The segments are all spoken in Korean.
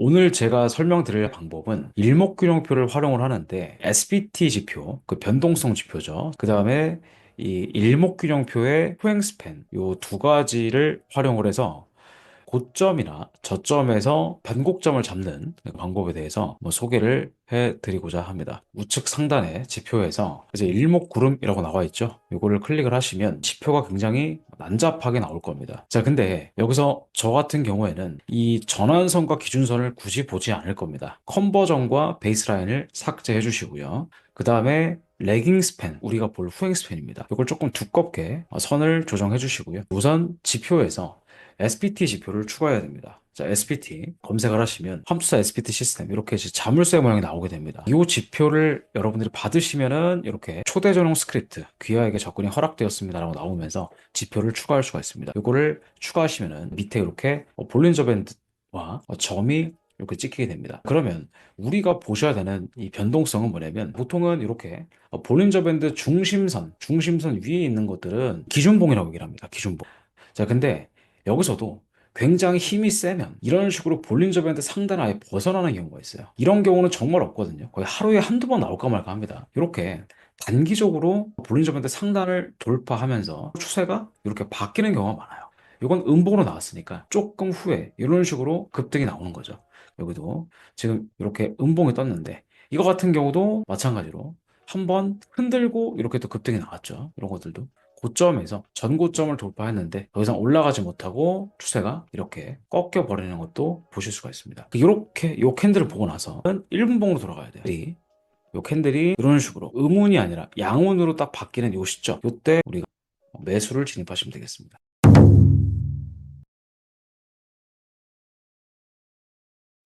오늘 제가 설명드릴 방법은 일목균형표를 활용을 하는데 SPT 지표, 그 변동성 지표죠. 그 다음에 이 일목균형표의 후행 스팬 요 두 가지를 활용을 해서 고점이나 저점에서 변곡점을 잡는 방법에 대해서 뭐 소개를 해드리고자 합니다. 우측 상단의 지표에서 이제 일목구름이라고 나와 있죠. 이거를 클릭을 하시면 지표가 굉장히 난잡하게 나올 겁니다. 자, 근데 여기서 저 같은 경우에는 이 전환선과 기준선을 굳이 보지 않을 겁니다. 컨버전과 베이스라인을 삭제해 주시고요. 그 다음에 레깅 스팬, 우리가 볼 후행 스팬입니다. 이걸 조금 두껍게 선을 조정해 주시고요. 우선 지표에서 SPT 지표를 추가해야 됩니다. 자, SPT 검색을 하시면 함수사 SPT 시스템 이렇게 이제 자물쇠 모양이 나오게 됩니다. 이 지표를 여러분들이 받으시면은 이렇게 초대 전용 스크립트 귀하에게 접근이 허락되었습니다라고 나오면서 지표를 추가할 수가 있습니다. 이거를 추가하시면은 밑에 이렇게 볼린저 밴드와 점이 이렇게 찍히게 됩니다. 그러면 우리가 보셔야 되는 이 변동성은 뭐냐면 보통은 이렇게 볼린저 밴드 중심선, 중심선 위에 있는 것들은 기준봉이라고 얘기를 합니다. 기준봉. 자, 근데 여기서도 굉장히 힘이 세면 이런 식으로 볼린저 밴드 상단 아예 벗어나는 경우가 있어요. 이런 경우는 정말 없거든요. 거의 하루에 한두 번 나올까 말까 합니다. 이렇게 단기적으로 볼린저 밴드 상단을 돌파하면서 추세가 이렇게 바뀌는 경우가 많아요. 이건 음봉으로 나왔으니까 조금 후에 이런 식으로 급등이 나오는 거죠. 여기도 지금 이렇게 음봉이 떴는데 이거 같은 경우도 마찬가지로 한번 흔들고 이렇게 또 급등이 나왔죠. 이런 것들도 고점에서 전고점을 돌파했는데 더 이상 올라가지 못하고 추세가 이렇게 꺾여 버리는 것도 보실 수가 있습니다. 이렇게 이 캔들을 보고 나서는 1분 봉으로 돌아가야 돼요. 이 캔들이 이런 식으로 음운이 아니라 양운으로 딱 바뀌는 요 시점 요때 우리가 매수를 진입하시면 되겠습니다.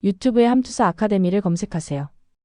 유튜브에 함투사 아카데미를 검색하세요.